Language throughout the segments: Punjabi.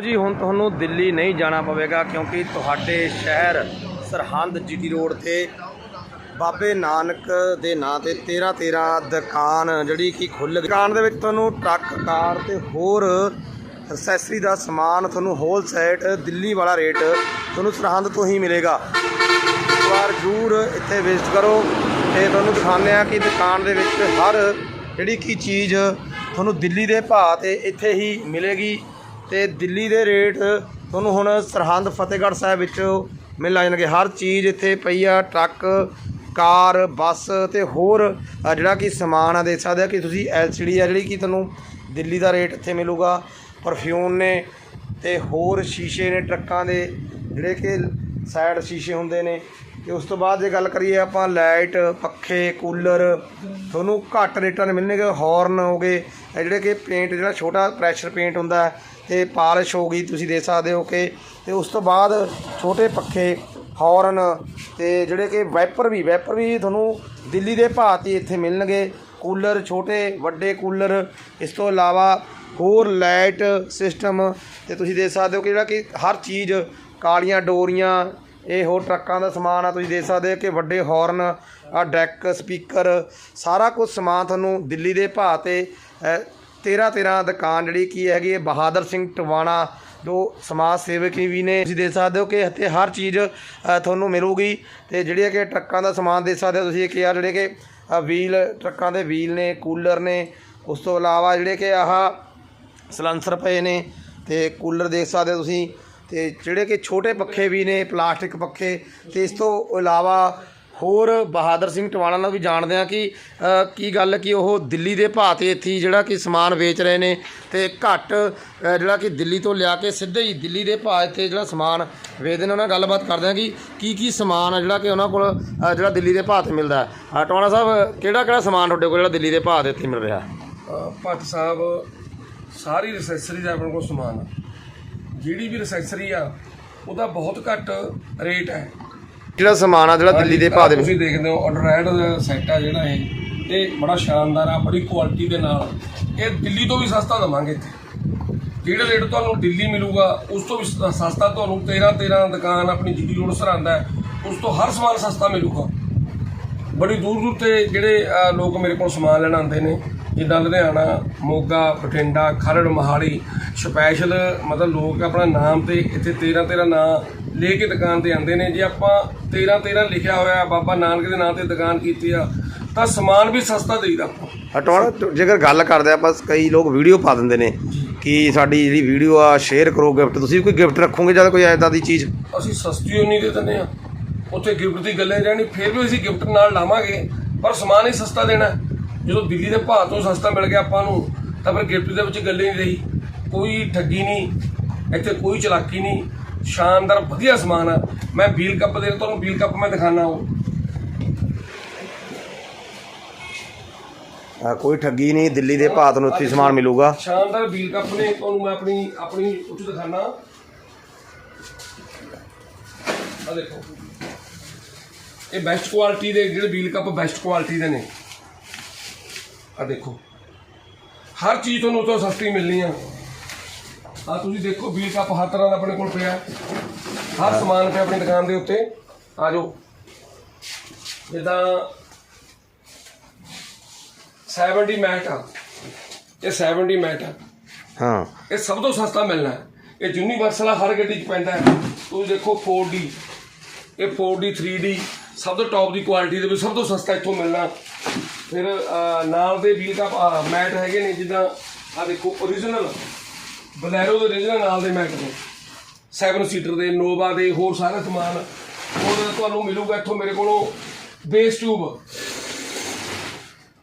ਲੋ ਜੀ, ਹੁਣ ਤੁਹਾਨੂੰ ਦਿੱਲੀ ਨਹੀਂ ਜਾਣਾ ਪਵੇਗਾ ਕਿਉਂਕਿ ਤੁਹਾਡੇ ਸ਼ਹਿਰ ਸਰਹੰਦ ਜੀਟੀ ਰੋਡ ਤੇ ਬਾਬੇ ਨਾਨਕ ਦੇ ਨਾਂ ਤੇ 13 13 ਦੁਕਾਨ ਜਿਹੜੀ ਕਿ ਖੁੱਲ ਦੁਕਾਨ ਦੇ ਵਿੱਚ ਤੁਹਾਨੂੰ ਟਰੱਕ, ਕਾਰ ਤੇ ਹੋਰ ਐਕਸੈਸਰੀ ਦਾ ਸਮਾਨ ਤੁਹਾਨੂੰ ਹੋਲਸੇਲ ਦਿੱਲੀ ਵਾਲਾ ਰੇਟ ਤੁਹਾਨੂੰ ਸਰਹੰਦ ਤੋਂ ਹੀ ਮਿਲੇਗਾ। ਇੱਕ ਵਾਰ ਜ਼ਰੂਰ ਇੱਥੇ ਵਿਜ਼ਿਟ ਕਰੋ ਤੇ ਤੁਹਾਨੂੰ ਦਿਖਾਉਂਦੇ ਆ ਕਿ ਦੁਕਾਨ ਦੇ ਵਿੱਚ ਹਰ ਜਿਹੜੀ ਕੀ ਚੀਜ਼ ਤੁਹਾਨੂੰ ਦਿੱਲੀ ਦੇ ਭਾਅ ਤੇ ਇੱਥੇ ਹੀ ਮਿਲੇਗੀ। ਤੇ ਦਿੱਲੀ ਦੇ ਰੇਟ ਤੁਹਾਨੂੰ ਹੁਣ ਸਰਹੰਦ ਫਤਿਹਗੜ੍ਹ ਸਾਹਿਬ ਵਿੱਚ ਮਿਲ ਲੱਗ ਜਾਣਗੇ। ਹਰ ਚੀਜ਼ ਇੱਥੇ ਪਈ ਆ, ਟਰੱਕ, ਕਾਰ, ਬੱਸ ਤੇ ਹੋਰ ਜਿਹੜਾ ਕਿ ਸਮਾਨ ਆ, ਦੇਖ ਸਕਦੇ ਆ ਕਿ ਤੁਸੀਂ ਐਲਸੀਡੀ ਆ ਜਿਹੜੀ ਕਿ ਤੁਹਾਨੂੰ ਦਿੱਲੀ ਦਾ ਰੇਟ ਇੱਥੇ ਮਿਲੂਗਾ। ਪਰਫਿਊਮ ਨੇ ਤੇ ਹੋਰ ਸ਼ੀਸ਼ੇ ਨੇ, ਟਰੱਕਾਂ ਦੇ ਜਿਹੜੇ ਕਿ ਸਾਈਡ ਸ਼ੀਸ਼ੇ ਹੁੰਦੇ ਨੇ। ਤੇ ਉਸ ਤੋਂ ਬਾਅਦ ਜੇ ਗੱਲ ਕਰੀਏ ਆਪਾਂ ਲਾਈਟ, ਪੱਖੇ, ਕੂਲਰ, ਤੁਹਾਨੂੰ ਘੱਟ ਰੇਟਾਂ 'ਤੇ ਮਿਲਣਗੇ। ਹਾਰਨ ਹੋ ਗਏ ਜਿਹੜੇ ਕਿ ਪੇਂਟ ਜਿਹੜਾ ਛੋਟਾ ਪ੍ਰੈਸ਼ਰ ਪੇਂਟ ਹੁੰਦਾ ਤੇ ਪਾਲਿਸ਼ ਹੋ ਗਈ, ਤੁਸੀਂ ਦੇਖ ਸਕਦੇ ਹੋ ਕਿ ਤੇ ਉਸ ਤੋਂ ਬਾਅਦ ਛੋਟੇ ਪੱਖੇ ਹਾਰਨ ਤੇ ਜਿਹੜੇ ਕਿ ਵਾਈਪਰ ਵੀ ਵਾਈਪਰ ਵੀ ਤੁਹਾਨੂੰ ਦਿੱਲੀ ਦੇ ਭਾਅ 'ਤੇ ਇੱਥੇ ਮਿਲਣਗੇ। ਕੂਲਰ ਛੋਟੇ, ਵੱਡੇ ਕੂਲਰ, ਇਸ ਤੋਂ ਇਲਾਵਾ ਹੋਰ ਲਾਈਟ ਸਿਸਟਮ ਤੇ ਤੁਸੀਂ ਦੇਖ ਸਕਦੇ ਹੋ ਕਿ ਜਿਹੜਾ ਕਿ ਹਰ ਚੀਜ਼, ਕਾਲੀਆਂ ਡੋਰੀਆਂ, ਇਹ ਹੋਰ ਟਰੱਕਾਂ ਦਾ ਸਮਾਨ ਆ, ਤੁਸੀਂ ਦੇਖ ਸਕਦੇ ਹੋ ਕਿ ਵੱਡੇ ਹਾਰਨ ਆ ਡੈਕ ਸਪੀਕਰ ਸਾਰਾ ਕੁਝ ਸਮਾਨ ਤੁਹਾਨੂੰ ਦਿੱਲੀ ਦੇ ਭਾਅ ਤੇ 13 13 ਦੁਕਾਨ ਜਿਹੜੀ ਕੀ ਹੈਗੀ ਹੈ, ਬਹਾਦਰ ਸਿੰਘ ਟਵਾਣਾ ਜੋ ਸਮਾਜ ਸੇਵਕ ਵੀ ਨੇ। ਤੁਸੀਂ ਦੇਖ ਸਕਦੇ ਹੋ ਕਿ ਇੱਥੇ ਹਰ ਚੀਜ਼ ਤੁਹਾਨੂੰ ਮਿਲੂਗੀ ਤੇ ਜਿਹੜੀਆਂ ਕਿ ਟਰੱਕਾਂ ਦਾ ਸਮਾਨ ਦੇਖ ਸਕਦੇ ਹੋ ਤੁਸੀਂ ਕਿ ਆ ਜਿਹੜੇ ਕਿ ਵੀਲ ਟਰੱਕਾਂ ਦੇ ਵੀਲ ਨੇ, ਕੂਲਰ ਨੇ, ਉਸ ਤੋਂ ਇਲਾਵਾ ਜਿਹੜੇ ਕਿ ਆਹ ਸਲੰਸਰ ਪਏ ਨੇ ਤੇ ਕੂਲਰ ਦੇਖ ਸਕਦੇ ਹੋ ਤੁਸੀਂ ਤੇ ਜਿਹੜੇ ਕਿ ਛੋਟੇ ਪੱਖੇ ਵੀ ਨੇ, ਪਲਾਸਟਿਕ ਪੱਖੇ ਤੇ ਇਸ ਤੋਂ ਇਲਾਵਾ ਹੋਰ ਬਹਾਦਰ ਸਿੰਘ ਟਵਾਣਾ ਨਾਲ ਵੀ ਜਾਣਦੇ ਆ ਕਿ ਕੀ ਗੱਲ ਕਿ ਉਹ ਦਿੱਲੀ ਦੇ ਭਾਅ ਤੇ ਇੱਥੇ ਜਿਹੜਾ ਕਿ ਸਮਾਨ ਵੇਚ ਰਹੇ ਨੇ ਤੇ ਘੱਟ ਜਿਹੜਾ ਕਿ ਦਿੱਲੀ ਤੋਂ ਲਿਆ ਕੇ ਸਿੱਧੇ ਹੀ ਦਿੱਲੀ ਦੇ ਭਾਅ 'ਤੇ ਜਿਹੜਾ ਸਮਾਨ ਵੇਚਦੇ ਨੇ, ਉਹਨਾਂ ਨਾਲ ਗੱਲਬਾਤ ਕਰਦੇ ਆ ਕਿ ਕੀ ਕੀ ਸਮਾਨ ਆ ਜਿਹੜਾ ਕਿ ਉਹਨਾਂ ਕੋਲ ਜਿਹੜਾ ਦਿੱਲੀ ਦੇ ਭਾਅ ਤੇ ਮਿਲਦਾ ਹੈ। ਟਵਾਣਾ ਸਾਹਿਬ, ਕਿਹੜਾ ਕਿਹੜਾ ਸਮਾਨ ਤੁਹਾਡੇ ਕੋਲ ਜਿਹੜਾ ਦਿੱਲੀ ਦੇ ਭਾਅ ਤੇ ਇੱਥੇ ਮਿਲ ਰਿਹਾ? ਭੱਟ ਸਾਹਿਬ, ਸਾਰੀ ਰਸੈਸਰੀ ਦਾ ਆਪਣੇ ਕੋਲ ਸਮਾਨ ਆ। ਜਿਹੜੀ ਵੀ ਰਸੈਸਰੀ ਆ, ਉਹਦਾ ਬਹੁਤ ਘੱਟ ਰੇਟ ਹੈ। ਜਿਹੜਾ ਸਮਾਨ ਆ ਜਿਹੜਾ ਦਿੱਲੀ ਦੇ ਭਾਅ ਦੇ ਵਿੱਚ। ਤੁਸੀਂ ਦੇਖਦੇ ਹੋ ਆਡਰੈਡ ਸੈੱਟ ਆ ਜਿਹੜਾ ਇਹ ਇਹ ਬੜਾ ਸ਼ਾਨਦਾਰ ਆ ਬੜੀ ਕੁਆਲਿਟੀ ਦੇ ਨਾਲ। ਇਹ ਦਿੱਲੀ ਤੋਂ ਵੀ ਸਸਤਾ ਦਵਾਂਗੇ ਇੱਥੇ। ਜਿਹੜਾ ਰੇਟ ਤੁਹਾਨੂੰ ਦਿੱਲੀ ਮਿਲੂਗਾ ਉਸ ਤੋਂ ਵੀ ਸਸਤਾ ਤੁਹਾਨੂੰ 13 13 ਦੁਕਾਨ ਆਪਣੀ ਜਿੱਡੀ ਰੋਡ ਸਰਹੰਦ ਹੈ ਉਸ ਤੋਂ ਹਰ ਸਮਾਨ ਸਸਤਾ ਮਿਲੂਗਾ। ਬੜੀ ਦੂਰ ਦੂਰ ਤੇ ਜਿਹੜੇ ਲੋਕ ਮੇਰੇ ਕੋਲ ਸਮਾਨ ਲੈਣ ਆਉਂਦੇ ਨੇ ਜਿੱਦਾਂ ਲੁਧਿਆਣਾ ਮੋਗਾ ਬਠਿੰਡਾ ਖਰੜ ਮਹਾਲੀ ਸਪੈਸ਼ਲ ਮਤਲਬ ਲੋਕ ਆਪਣਾ ਨਾਮ ਤੇ ਇੱਥੇ 13 13 ਨਾਂ ਲੈ ਕੇ ਦੁਕਾਨ ਤੇ ਆਉਂਦੇ ਨੇ। ਜੇ ਆਪਾਂ 13 13 ਲਿਖਿਆ ਹੋਇਆ ਬਾਬਾ ਨਾਨਕ ਦੇ ਨਾਂ ਤੇ ਦੁਕਾਨ ਕੀਤੀ ਆ ਤਾਂ ਸਮਾਨ ਵੀ ਸਸਤਾ ਦੇਈਦਾ ਹਟਾਉਣਾ ਜੇਕਰ ਗੱਲ ਕਰਦੇ ਆ ਬਸ ਕਈ ਲੋਕ ਵੀਡੀਓ ਪਾ ਦਿੰਦੇ ਨੇ ਕਿ ਸਾਡੀ ਜਿਹੜੀ ਵੀਡੀਓ ਆ ਸ਼ੇਅਰ ਕਰੋ ਗਿਫਟ ਤੁਸੀਂ ਵੀ ਕੋਈ ਗਿਫਟ ਰੱਖੋਗੇ ਜਦ ਕੋਈ ਐਦਾਂ ਦੀ ਚੀਜ਼? ਅਸੀਂ ਸਸਤੀ ਓ ਨਹੀਂ ਦੇ ਦਿੰਦੇ ਆ। ਉੱਥੇ ਗਿਫਟ ਦੀ ਗੱਲੇ ਰਹਿਣੀ ਫਿਰ ਵੀ ਅਸੀਂ ਗਿਫਟ ਨਾਲ ਲਾਵਾਂਗੇ ਪਰ ਸਮਾਨ ਹੀ ਸਸਤਾ ਦੇਣਾ। ਜਦੋਂ ਦਿੱਲੀ ਦੇ ਭਾਅ ਤੋਂ ਸਸਤਾ ਮਿਲ ਗਿਆ ਆਪਾਂ ਨੂੰ ਤਾਂ ਫਿਰ ਗਿਫਟ ਦੇ ਵਿੱਚ ਗੱਲੇ ਨਹੀਂ ਰਹੀ। ਕੋਈ ਠੱਗੀ ਨਹੀਂ ਇੱਥੇ ਕੋਈ ਚਲਾਕੀ ਨਹੀਂ। ਸ਼ਾਨਦਾਰ ਵਧੀਆ ਸਮਾਨ ਆ। ਮੈਂ ਵੀਲ ਕੱਪ ਦੇ ਤੁਹਾਨੂੰ ਵੀਲ ਕੱਪ ਮੈਂ ਦਿਖਾਣਾ ਉਹ। ਆ, ਕੋਈ ਠੱਗੀ ਨਹੀਂ ਦਿੱਲੀ ਦੇ ਭਾਅ ਤੁਹਾਨੂੰ ਉੱਥੇ ਹੀ ਸਮਾਨ ਮਿਲੂਗਾ। ਸ਼ਾਨਦਾਰ ਵੀਲ ਕੱਪ ਨੇ ਤੁਹਾਨੂੰ ਮੈਂ ਆਪਣੀ ਆਪਣੀ ਉੱਚ ਦਿਖਾਣਾ ਆ ਦੇਖੋ। ਇਹ ਬੈਸਟ ਕੁਆਲਿਟੀ ਦੇ ਜਿਹੜੇ ਵੀਲ ਕੱਪ ਬੈਸਟ ਕੁਆਲਿਟੀ ਦੇ ਨੇ। ਆ ਦੇਖੋ। ਹਰ ਚੀਜ਼ ਤੁਹਾਨੂੰ ਉੱਥੋਂ ਸਸਤੀ ਮਿਲਣੀ ਆ। ਆ ਤੁਸੀਂ ਦੇਖੋ ਵੀਲ ਕੱਪ ਹਰ ਤਰ੍ਹਾਂ ਦਾ ਆਪਣੇ ਕੋਲ ਪਿਆ। ਹਰ ਸਮਾਨ ਪਿਆ ਆਪਣੀ ਦੁਕਾਨ ਦੇ ਉੱਤੇ। ਆ ਜਾਓ। ਜਿੱਦਾਂ 70 ਮੈਟ ਆ। ਇਹ 70 ਮੈਟ ਆ। ਹਾਂ। ਇਹ ਸਭ ਤੋਂ ਸਸਤਾ ਮਿਲਣਾ। ਹੈ ਇਹ ਯੂਨੀਵਰਸਲ ਆ ਹਰ ਗੱਡੀ 'ਚ ਪੈਂਦਾ ਹੈ। ਤੁਸੀਂ ਦੇਖੋ 4D ਇਹ 4D 3D ਸਭ ਤੋਂ ਟੌਪ ਦੀ ਕੁਆਲਿਟੀ ਦੇ ਵਿੱਚ ਸਭ ਤੋਂ ਸਸਤਾ ਇੱਥੋਂ ਮਿਲਣਾ। ਫਿਰ ਨਾਲ ਦੇ ਵੀਲ ਦਾ ਮੈਟ ਹੈਗੇ ਨੇ ਜਿੱਦਾਂ ਆ ਦੇਖੋ origignal ਬਲੈਰੋ ਦੇ origignal ਨਾਲ ਦੇ ਮੈਟ ਨੇ। 7 ਸੀਟਰ ਦੇ ਨੋਵਾ ਦੇ ਹੋਰ ਸਾਰਾ ਸਮਾਨ ਹੋਰ ਤੁਹਾਨੂੰ ਮਿਲੂਗਾ ਇੱਥੋਂ ਮੇਰੇ ਕੋਲੋਂ bass tube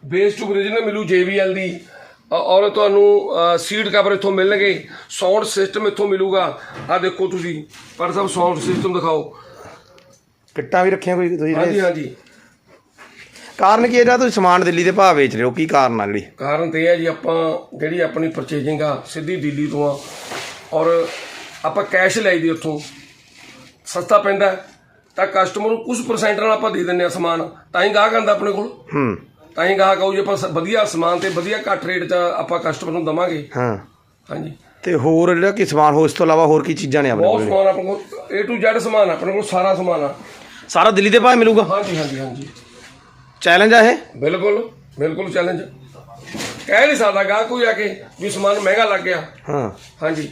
bass tube origignal ਮਿਲੂ JBL ਦੀ। ਔਰ ਤੁਹਾਨੂੰ ਸੀਟ ਕਵਰ ਇੱਥੋਂ ਮਿਲਣਗੇ। ਸਾਊਂਡ ਸਿਸਟਮ ਇੱਥੋਂ ਮਿਲੂਗਾ। ਆ ਦੇਖੋ ਤੁਸੀਂ। ਪਰ ਸਭ ਸਾਊਂਡ ਸਿਸਟਮ ਦਿਖਾਓ। ਕਿੱਟਾਂ ਵੀ ਰੱਖੀਆਂ ਕੋਈ ਤੁਸੀਂ ਹਾਂਜੀ ਹਾਂਜੀ। ਕਾਰਨ ਕੀ ਇਹਦਾ ਤੁਸੀਂ ਸਮਾਨ ਦਿੱਲੀ ਦੇ ਭਾਅ ਵੇਚ ਰਹੇ ਹੋ? ਕੀ ਕਾਰਨ ਆ ਜਿਹੜੀ ਕਾਰਨ ਤੇ ਹੈ ਜੀ ਆਪਾਂ ਜਿਹੜੀ ਆਪਣੀ ਪਰਚੇਜਿੰਗ ਆ ਸਿੱਧੀ ਦਿੱਲੀ ਤੋਂ ਆ। ਔਰ ਆਪਾਂ ਕੈਸ਼ ਲਈ ਦੀ ਉੱਥੋਂ। ਸਸਤਾ ਪੈਂਦਾ ਹੈ, ਤਾਂ ਕਸਟਮਰ ਨੂੰ ਕੁਝ ਪਰਸੈਂਟ ਨਾਲ ਆਪਾਂ ਦੇ ਦਿੰਦੇ ਆ ਸਮਾਨ। ਤਾਂ ਹੀ ਗਾਹਕ ਆਂਦਾ ਆਪਣੇ ਕੋਲ। ਹੂੰ। ਤਾਂ ਹੀ ਗਾਹਕ ਆਊ ਜੇ ਆਪਾਂ ਸ- ਵਧੀਆ ਸਮਾਨ ਤੇ ਵਧੀਆ ਘੱਟ ਰੇਟ 'ਚ ਆਪਾਂ ਕਸਟਮਰ ਨੂੰ ਦਵਾਂਗੇ। ਹਾਂ। ਹਾਂਜੀ। ਤੇ ਹੋਰ ਜਿਹੜਾ ਕਿ ਸਮਾਨ ਹੋ ਇਸ ਤੋਂ ਇਲਾਵਾ ਹੋਰ ਕੀ ਚੀਜ਼ਾਂ ਨੇ ਆਪਣੇ ਬਹੁਤ ਕੋਲ? ਸਮਾਨ ਆਪਣੇ ਕੋਲ। A to Z ਸਮਾਨ ਆ, ਆਪਣੇ ਕੋਲ ਸਾਰਾ ਸਮਾਨ ਆ। ਸਾਰਾ ਦਿੱਲੀ ਦੇ ਭਾਅ ਮਿਲੂਗਾ? ਹਾਂਜੀ ਹਾਂਜੀ ਹਾਂਜੀ। ਚੈਲੰਜ ਆ ਇਹ? ਬਿਲਕੁਲ ਬਿਲਕੁਲ ਚੈਲੰਜ ਕਹਿ ਨਹੀਂ ਸਕਦਾ ਗਾ ਕੋਈ ਆ ਕੇ ਵੀ ਸਮਾਨ ਮਹਿੰਗਾ ਲੱਗ ਗਿਆ। ਹਾਂ। ਹਾਂਜੀ।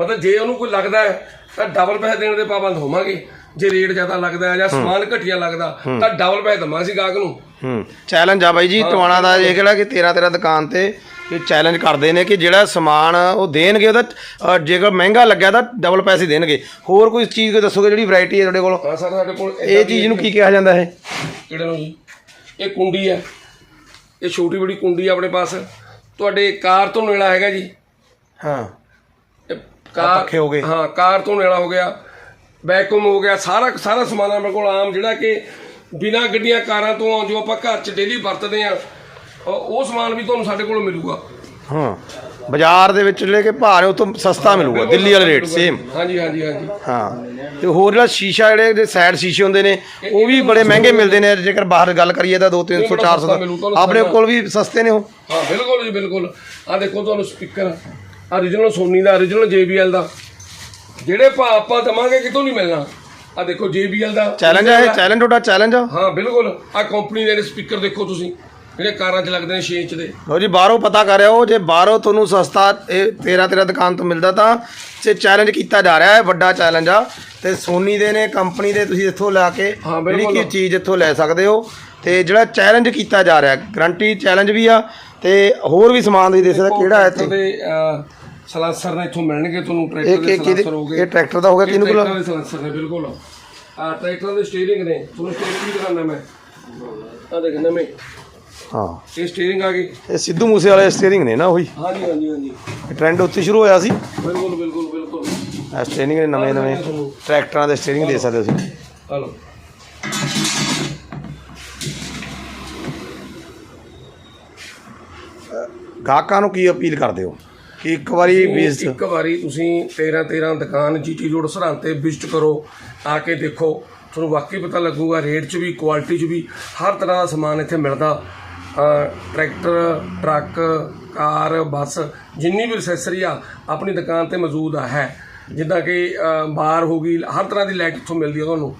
ਮਤਲਬ ਜੇ ਉਹਨੂੰ ਕੋਈ ਲੱਗਦਾ ਹੈ ਤਾਂ ਡਬਲ ਪੈਸੇ ਦੇਣ ਦੇ ਪਾਬੰਦ ਹੋਵਾਂਗੇ। ਜੇ ਰੇਟ ਜ਼ਿਆਦਾ ਲੱਗਦਾ ਹੈ ਜਾਂ ਸਮਾਨ ਘਟੀਆ ਲੱਗਦਾ ਤਾਂ ਡਬਲ ਪੈਸੇ ਦਵਾਂਗੇ ਅਸੀਂ ਗਾਹਕ ਨੂੰ। ਹੂੰ। ਚੈਲੰਜ ਆ ਬਾਈ ਜੀ ਟਵਾਣਾ ਦਾ ਇਹ ਕਿਹੜਾ ਕਿ 13 13 ਦੁਕਾਨ ਤੇ ਇਹ ਚੈਲੰਜ ਕਰਦੇ ਨੇ ਕਿ ਜਿਹੜਾ ਸਮਾਨ ਉਹ ਦੇਣਗੇ ਉਹਦਾ ਜੇਕਰ ਮਹਿੰਗਾ ਲੱਗਿਆ ਤਾਂ ਡਬਲ ਪੈਸੇ ਦੇਣਗੇ। ਹੋਰ ਕੋਈ ਚੀਜ਼ ਕੋਈ ਦੱਸੋਗੇ ਜਿਹੜੀ ਵੈਰਾਈਟੀ ਹੈ ਤੁਹਾਡੇ ਕੋਲ? ਹਾਂ ਸਰ ਸਾਡੇ ਕੋਲ ਇਹ ਚੀਜ਼ ਨੂੰ ਕੀ ਕਿਹਾ ਜਾਂਦਾ ਹੈ ਕਿਹੜੇ ਨੂੰ ਜੀ? ਇਹ ਕੁੰਡੀ ਹੈ ਇਹ ਛੋਟੀ ਬੜੀ ਕੁੰਡੀ ਆਪਣੇ ਪਾਸ। ਤੁਹਾਡੇ ਕਾਰ ਤੋਂ ਨੇੜਾ ਹੈਗਾ ਜੀ। ਹਾਂ। ਇਹ ਕਾਰ ਪੱਖੇ ਹੋ ਗਏ। ਹਾਂ ਕਾਰ ਤੋਂ ਨੇੜਾ ਹੋ ਗਿਆ। ਵੈਕੂਮ ਹੋ ਗਿਆ। ਸਾਰਾ ਸਾਰਾ ਸਮਾਨ ਮੇਰੇ ਕੋਲ ਆਮ ਜਿਹੜਾ ਕਿ ਬਿਨਾ ਗੱਡੀਆਂ ਕਾਰਾਂ ਤੋਂ ਜੋ ਆਪਾਂ ਘਰ 'ਚ ਡੇਲੀ ਵਰਤਦੇ ਆ ਉਹ ਸਮਾਨ ਵੀ ਤੁਹਾਨੂੰ ਸਾਡੇ ਕੋਲ ਮਿਲੂਗਾ। ਹਾਂ। ਬਾਜ਼ਾਰ ਦੇ ਵਿੱਚ ਜਿਹੜੇ ਕਿ ਭਾਅ ਨੇ ਉਹ ਤੋਂ ਸਸਤਾ ਮਿਲੂਗਾ ਦਿੱਲੀ ਵਾਲੇ ਰੇਟ ਸੇਮ ਹਾਂਜੀ ਹਾਂਜੀ ਹਾਂਜੀ। ਹਾਂ ਤੇ ਹੋਰ ਜਿਹੜਾ ਸ਼ੀਸ਼ਾ ਜਿਹੜੇ ਜਿਹੜੇ ਸਾਈਡ ਸ਼ੀਸ਼ੇ ਹੁੰਦੇ ਨੇ ਉਹ ਵੀ ਬੜੇ ਮਹਿੰਗੇ ਮਿਲਦੇ ਨੇ ਜੇਕਰ ਬਾਹਰ ਗੱਲ ਕਰੀਏ ਤਾਂ 2 300 ਬੜਾ 400 ਸਸਤਾ ਮਿਲੂ, ਤੁਹਾਨੂੰ ਆਪਣੇ। ਕੋਲ ਵੀ ਸਸਤੇ ਨੇ ਉਹ। ਹਾਂ ਬਿਲਕੁਲ ਜੀ ਬਿਲਕੁਲ। ਆ ਦੇਖੋ ਤੁਹਾਨੂੰ ਸਪੀਕਰ origignal ਸੋਨੀ ਦਾ origignal JBL ਦਾ। ਜਿਹੜੇ ਭਾਅ ਆਪਾਂ ਦਵਾਂਗੇ ਕਿਤੋਂ ਨਹੀਂ ਮਿਲਣਾ? ਆ ਦੇਖੋ JBL ਦਾ। ਚੈਲੰਜ ਇਹ ਚੈਲੰਜ ਤੁਹਾਡਾ ਚੈਲੰਜ ਆ। ਹਾਂ ਬਿਲਕੁਲ। ਆ ਕੰਪਨੀ ਦੇ ਸਪੀਕਰ ਦੇਖੋ ਤੁਸੀਂ। ਜਿਹੜੇ ਕਾਰਾਂ 'ਚ ਲੱਗਦੇ ਨੇ 6 ਇੰਚ ਦੇ? ਲਓ ਜੀ ਬਾਹਰੋਂ ਪਤਾ ਕਰ ਰਿਹਾ ਉਹ ਜੇ ਬਾਹਰੋਂ ਤੁਹਾਨੂੰ ਸਸਤਾ ਇਹ 13 13 ਦੁਕਾਨ ਤੋਂ ਮਿਲਦਾ ਤਾਂ ਤੇ ਚੈਲੰਜ ਕੀਤਾ ਜਾ ਰਿਹਾ ਹੈ ਵੱਡਾ ਚੈਲੰਜ ਆ। ਤੇ ਸੋਨੀ ਦੇ ਨੇ ਕੰਪਨੀ ਦੇ ਤੁਸੀਂ ਇੱਥੋਂ ਲਾ ਕੇ ਹਾਂ, ਜਿਹੜੀ ਬਿਲਕੁਲ। ਕੀ ਚੀਜ਼ ਇੱਥੋਂ ਲੈ ਸਕਦੇ ਹੋ। ਤੇ ਜਿਹੜਾ ਚੈਲੰਜ ਕੀਤਾ ਜਾ ਰਿਹਾ ਗਰੰਟੀ ਚੈਲੰਜ ਵੀ ਆ ਤੇ ਹੋਰ ਵੀ ਸਮਾਨ ਤੁਸੀਂ ਦੇਖ ਸਕਦੇ ਕਿਹੜਾ ਹੈ ਇੱਥੇ। ਦੇ ਸਲਾਂਸਰ ਨੇ ਇੱਥੋਂ ਮਿਲਣਗੇ ਤੁਹਾਨੂੰ ਇਹ ਟਰੈਕਟਰ ਦੇ ਕਿ- ਕਿਹਦੇ- ਸਲਾਂਸਰ ਹੋਗੇ। ਇਹ ਟਰੈਕਟਰ ਦਾ ਹੋ ਗਿਆ ਕਿਹਨੂੰ ਕੋਲ ਟਰੈਕਟਰ ਦੇ ਸਲਾਂਸਰ ਨੇ ਬਿਲਕੁਲ। ਆ ਟਰੈਕਟਰ ਦੇ ਸਟੀਅਰਿੰਗ ਨੇ ਤੁਹਾਨੂੰ ਸਟੀਅਰਿੰਗ ਵੀ ਦਿਖਾਉਣਾ ਮੈਂ? ਆ ਦੇਖ ਨਵੇਂ। ਹਾਂ। ਇਹ ਸਟੀਅਰਿੰਗ ਆ ਗਈ। ਇਹ ਸਿੱਧੂ ਮੂਸੇ ਵਾਲੇ ਸਟੀਅਰਿੰਗ ਨੇ ਨਾ ਉਹੀ। ਹਾਂਜੀ ਹਾਂਜੀ ਹਾਂਜੀ। ਟ੍ਰੈਂਡ ਉੱਥੇ ਸ਼ੁਰੂ ਹੋਇਆ ਸੀ। ਬਿਲਕੁਲ ਬਿਲਕੁਲ ਬਿਲਕੁਲ। ਇਹ ਸਟੀਅਰਿੰਗ ਦੇ ਨਵੇਂ ਨਵੇਂ ਟਰੈਕਟਰਾਂ ਦੇ ਸਟੀਅਰਿੰਗ ਦੇ ਸਕਦੇ ਤੁਸੀਂ ਹਲੋ। ਗਾਹਕਾਂ ਨੂੰ ਕੀ ਅਪੀਲ ਕਰਦੇ ਹੋ? ਕਿ ਇੱਕ ਵਾਰੀ ਵਿਜ਼ਿਟ ਇੱਕ ਵਾਰੀ ਤੁਸੀਂ 13 13 ਦੁਕਾਨ ਜੀਟੀ ਰੋਡ ਸਰਹੰਦ ਤੇ ਵਿਜ਼ਿਟ ਕਰੋ ਆ ਕੇ ਦੇਖੋ। ਤੁਹਾਨੂੰ ਵਾਕਈ ਪਤਾ ਲੱਗੂਗਾ ਰੇਟ 'ਚ ਵੀ ਕੁਆਲਿਟੀ 'ਚ ਵੀ ਹਰ ਤਰ੍ਹਾਂ ਦਾ ਸਮਾਨ ਇੱਥੇ ਮਿਲਦਾ। ਟਰੈਕਟਰ ਟਰੱਕ ਕਾਰ ਬੱਸ ਜਿੰਨੀ ਵੀ ਐਕਸੈਸਰੀ ਆ ਆਪਣੀ ਦੁਕਾਨ ਤੇ ਮੌਜੂਦ ਆ ਹੈ। ਜਿੱਦਾਂ ਕਿ ਬਾਰ ਹੋ ਗਈ ਹਰ ਤਰ੍ਹਾਂ ਦੀ ਲਾਈਟ ਇੱਥੋਂ ਮਿਲਦੀ ਆ ਤੁਹਾਨੂੰ।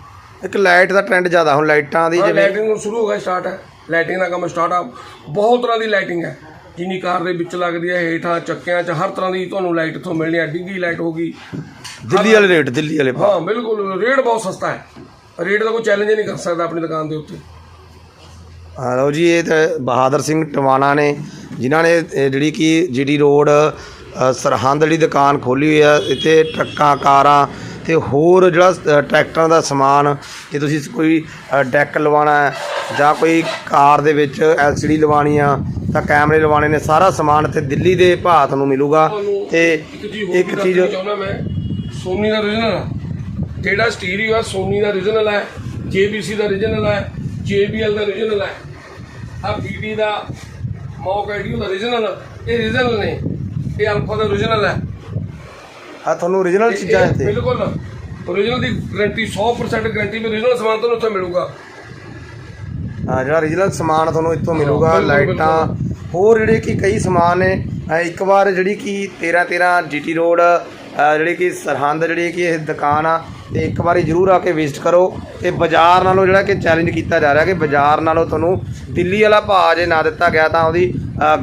ਇੱਕ ਲਾਈਟ ਦਾ ਟ੍ਰੈਂਡ ਜ਼ਿਆਦਾ ਹੁਣ ਲਾਈਟਾਂ ਦੀ ਜਿਵੇਂ ਲਾਈਟਿੰਗ ਹੁਣ ਸ਼ੁਰੂ ਹੋ ਗਿਆ ਸਟਾਰਟ ਹੈ ਲਾਈਟਿੰਗ ਦਾ ਕੰਮ ਸਟਾਰਟ ਆ। ਬਹੁਤ ਤਰ੍ਹਾਂ ਦੀ ਲਾਈਟਿੰਗ ਹੈ ਜਿੰਨੀ ਕਾਰ ਦੇ ਵਿੱਚ ਲੱਗਦੀ ਹੈ ਹੇਠਾਂ ਚੱਕਿਆਂ 'ਚ ਹਰ ਤਰ੍ਹਾਂ ਦੀ ਤੁਹਾਨੂੰ ਲਾਈਟ ਇੱਥੋਂ ਮਿਲਣੀ ਹੈ ਡਿੱਗੀ ਲਾਈਟ ਹੋ ਗਈ। ਦਿੱਲੀ ਵਾਲੇ ਰੇਟ ਦਿੱਲੀ ਵਾਲੇ। ਹਾਂ ਬਿਲਕੁਲ। ਰੇਟ ਬਹੁਤ ਸਸਤਾ ਹੈ। ਰੇਟ ਦਾ ਕੋਈ ਚੈਲੰਜ ਨਹੀਂ ਕਰ ਸਕਦਾ ਆਪਣੀ ਦੁਕਾਨ ਦੇ ਉੱਤੇ। ਹਾਂ ਲਓ ਜੀ ਇਹ ਤਾਂ ਬਹਾਦਰ ਸਿੰਘ ਟਵਾਣਾ ਨੇ ਜਿਨ੍ਹਾਂ ਨੇ ਇਹ ਜਿਹੜੀ ਕਿ ਜੀਟੀ ਰੋਡ ਅ, ਸਰਹੰਦ ਜਿਹੜੀ ਦੁਕਾਨ ਖੋਲੀ ਹੋਈ ਆ ਇੱਥੇ ਟਰੱਕਾਂ ਕਾਰਾਂ ਤੇ ਹੋਰ ਜਿਹੜਾ ਅ, ਟਰੈਕਟਰਾਂ ਦਾ ਸਮਾਨ ਜੇ ਤੁਸੀਂ ਕੋਈ ਅ, ਡੈਕ ਲਵਾਉਣਾ ਹੈ ਜਾਂ ਕੋਈ ਕਾਰ ਦੇ ਵਿੱਚ ਐਲਸੀਡੀ ਲਵਾਉਣੀ ਆ ਤਾਂ ਕੈਮਰੇ ਲਵਾਉਣੇ ਨੇ ਸਾਰਾ ਸਮਾਨ ਇੱਥੇ ਦਿੱਲੀ ਦੇ ਭਾਅ ਤੁਹਾਨੂੰ ਮਿਲੂਗਾ। ਤੁਹਾਨੂੰ ਤੇ ਇੱਕ ਚੀਜ਼ ਚਾਹੁੰਦਾ ਮੈਂ ਸੋਨੀ ਦਾ origignal ਆ। ਜਿਹੜਾ ਸਟੀਰੀਓ ਆ? ਸੋਨੀ ਦਾ origignal ਹੈ JBC ਦਾ origignal ਹੈ JBL ਦਾ origignal ਹੈ ਆ BT ਦਾ ਮੌਕ ਆਈਡੀਓ ਦਾ origignal ਇਹ origignal ਨੇ। ਇਹ ਅਲਫਾ ਦਾ origignal ਹੈ। ਆ ਤੁਹਾਨੂੰ origignal ਚੀਜ਼ਾਂ ਇਹ ਇੱਥੇ। ਬਿਲਕੁਲ। origignal ਦੀ ਗਾਰੰਟੀ 100% ਗਾਰੰਟੀ ਵੀ origignal ਸਮਾਨ ਤੁਹਾਨੂੰ ਉੱਥੇ ਮਿਲੂਗਾ। ਹਾਂ ਜਿਹੜਾ origignal ਸਮਾਨ ਤੁਹਾਨੂੰ ਇੱਥੋਂ ਮਿਲੂਗਾ ਬਿਲਕੁਲ, ਲਾਈਟਾਂ। ਹੋਰ ਜਿਹੜੇ ਕਿ ਕਈ ਸਮਾਨ ਨੇ ਅ, ਇੱਕ ਵਾਰ ਜਿਹੜੀ ਕਿ 13 13 ਜੀਟੀ ਰੋਡ ਅ, ਜਿਹੜੀ ਕਿ ਸਰਹੰਦ ਜਿਹੜੀ ਕਿ ਇਹ ਦੁਕਾਨ ਆ ਤੇ ਇੱਕ ਵਾਰੀ ਜਰੂਰ ਆ ਕੇ ਵਿਜ਼ਿਟ ਕਰੋ ਤੇ ਬਾਜ਼ਾਰ ਨਾਲੋਂ ਜਿਹੜਾ ਕਿ ਚੈਲੰਜ ਕੀਤਾ ਜਾ ਰਿਹਾ ਕਿ ਬਾਜ਼ਾਰ ਨਾਲੋਂ ਤੁਹਾਨੂੰ ਦਿੱਲੀ ਵਾਲਾ ਭਾਅ ਜੇ ਨਾ ਦਿੱਤਾ ਗਿਆ ਤਾਂ ਉਹਦੀ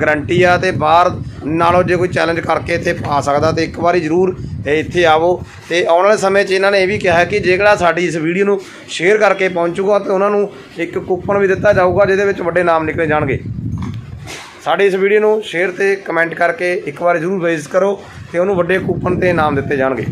ਗਰੰਟੀ ਆ ਤੇ ਬਾਹਰ ਨਾਲੋਂ ਜੇ ਕੋਈ ਚੈਲੰਜ ਕਰਕੇ ਇੱਥੇ ਆ ਸਕਦਾ ਤੇ ਇੱਕ ਵਾਰੀ ਜਰੂਰ ਇੱਥੇ ਆਵੋ ਤੇ ਆਉਣ ਵਾਲੇ ਸਮੇਂ 'ਚ ਇਹਨਾਂ ਨੇ ਇਹ ਵੀ ਕਿਹਾ ਕਿ ਜਿਹੜਾ ਸਾਡੀ ਇਸ ਵੀਡੀਓ ਨੂੰ ਸ਼ੇਅਰ ਕਰਕੇ ਪਹੁੰਚੂਗਾ ਤੇ ਉਹਨਾਂ ਨੂੰ ਇੱਕ ਕੂਪਨ ਵੀ ਦਿੱਤਾ ਜਾਊਗਾ ਜਿਹਦੇ ਵਿੱਚ ਵੱਡੇ ਨਾਮ ਨਿਕਲੇ ਜਾਣਗੇ। ਸਾਡੀ ਇਸ ਵੀਡੀਓ ਨੂੰ ਸ਼ੇਅਰ ਤੇ ਕਮੈਂਟ ਕਰਕੇ ਇੱਕ ਵਾਰ ਜਰੂਰ ਵਿਜ਼ਿਟ ਕਰੋ ਤੇ ਉਹਨੂੰ ਵੱਡੇ ਕੂਪਨ ਤੇ ਇਨਾਮ ਦਿੱਤੇ ਜਾਣਗੇ।